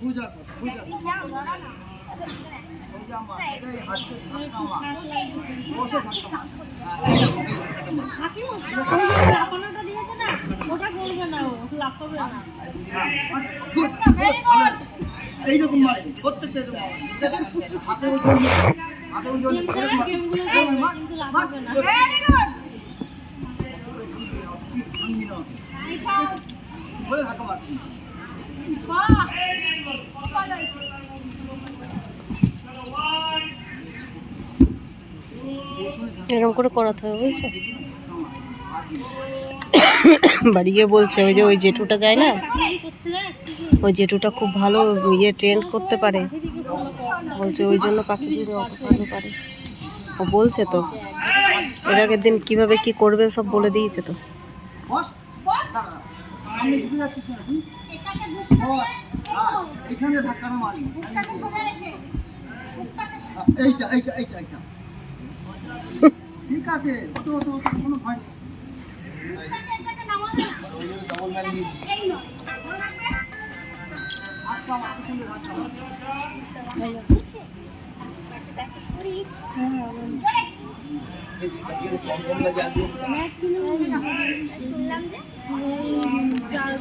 Good, good, এইরকম মারে প্রত্যেকটা এরকম মারে। ওজন এরকম করে করাতে হবে, বুঝছ? বাড়ি গিয়ে বলছে ওই যে ওই জেঠুটা যায় না? ওই জেঠুটা খুব ভালো ইয়ে ট্রেন্ড করতে পারে। বলছে ওই জন্য পাখি দিদি অত ভালো পারে। ও বলছে তো, এর আগের দিন কীভাবে কি করবে সব বলে দিয়েছে তো। সামনে ঢুকে যাচ্ছিস না তুই? হ্যাঁ, ধাক্কাটা মারবি। এইটা এইটা এইটা এইটা ঠিক আছে ওতো ওতো কোনো ভয় নেই হাত পা মার,